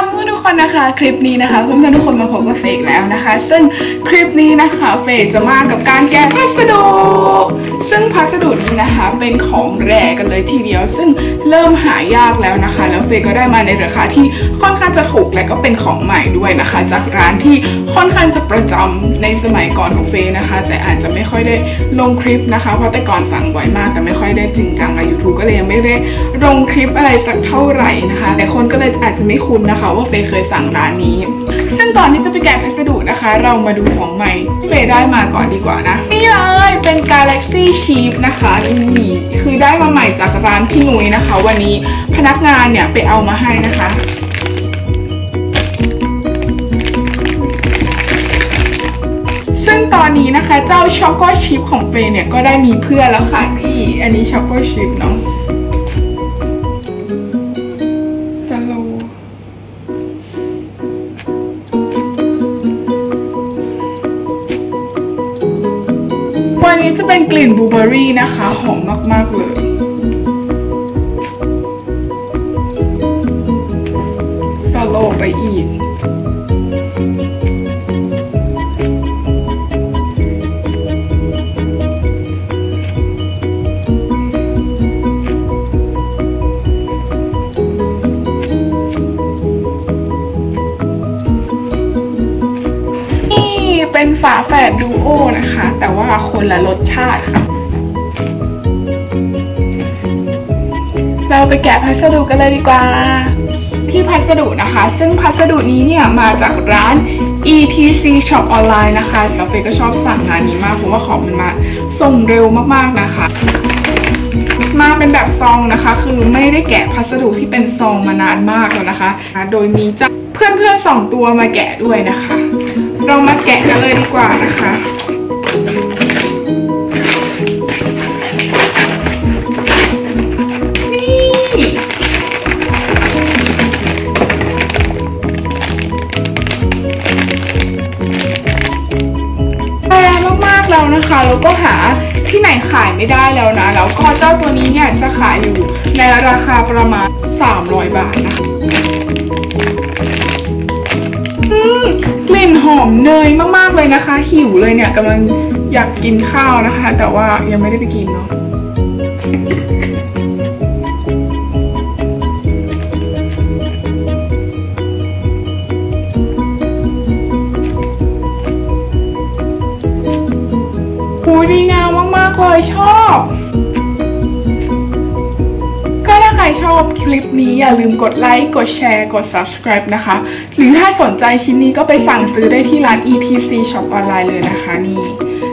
คนนะคะคลิปนี้นะคะเพื่อนๆทุกคนมาพบกับเฟกแล้วนะคะ ซึ่งคลิปนี้นะคะเฟกจะมากับการแกะพัสดุ ซึ่งพัสดุนี้นะคะเป็นของแรกันเลยทีเดียว ซึ่งเริ่มหายากแล้วนะคะ แล้วเฟยก็ได้มาในราคาที่ค่อนข้างจะถูกและก็เป็นของใหม่ด้วยนะคะ จากร้านที่ค่อนข้างจะประจำในสมัยก่อนของเฟยนะคะ แต่อาจจะไม่ค่อยได้ลงคลิปนะคะเพราะแต่ก่อนสั่งบ่อยมาก แต่ไม่ค่อยได้จริงจังใน YouTube ก็เลยยังไม่ได้ลงคลิปอะไรสักเท่าไหร่นะคะแต่คนก็เลยอาจจะไม่คุ้นนะคะว่าเฟยเคยสั่งร้านนี้ ซึ่งก่อนที่จะไปแกะพัสดุนะคะ เรามาดูของใหม่ที่เฟยได้มาก่อนดีกว่านะ นี่เลยเป็น Galaxy Sheep นะคะนี่คือได้มาใหม่จากร้านพี่นุ้ยนะคะ วันนี้พนักงานเนี่ยไปเอามาให้นะคะซึ่งตอนนี้นะคะเจ้าช็อกโกชิพของเฟยเนี่ยก็ได้มีเพื่อนแล้วค่ะพี่อันนี้ช็อกโกชิพเนาะ นี้จะเป็นกลิ่นบลูเบอร์รี่นะคะ หอมมาก ๆ เลย สโลไปอีก เป็นฝาแฝดดูโอนะคะ แต่ว่าคนละรสชาติค่ะ เราไปแกะพัสดุกันเลยดีกว่า ที่พัสดุนะคะ ซึ่งพัสดุนี้เนี่ยมาจากร้าน ETC Shop ออนไลน์นะคะสเฟก็ชอบสั่งงานนี้มากเพราะว่าของมันมาส่งเร็วมากๆนะคะมาเป็นแบบซองนะคะ คือไม่ได้แกะพัสดุที่เป็นซองมานานมากแล้วนะคะ โดยมีจะเพื่อนๆสองตัวมาแกะด้วยนะคะ เรามาแกะกันเลยดีกว่านะคะ นี่แพงมากๆแล้วนะคะ แล้วก็หาที่ไหนขายไม่ได้แล้วนะ แล้วก็เจ้าตัวนี้เนี่ยจะขายอยู่ในราคาประมาณ 300 บาทนะคะอืมกลิ่น หอมเนยมากๆเลยนะคะ หิวเลยเนี่ยกำลังอยากกินข้าวนะคะ แต่ว่ายังไม่ได้ไปกินเนาะหูดีงามมากๆเลยชอบ อบคลิปนี้อย่าลืมกดไลค์ กดแชร์ กด subscribe นะคะ หรือถ้าสนใจชิ้นนี้ก็ไปสั่งซื้อได้ที่ร้าน ETC Shop ออนไลน์เลยนะคะนี่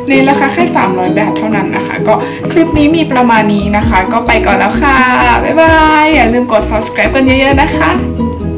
ในราคาแค่ 300 บาทเท่านั้นนะคะ ก็คลิปนี้มีประมาณนี้นะคะ ก็ไปก่อนแล้วค่ะ บ๊ายบาย อย่าลืมกด subscribe กันเยอะๆนะคะ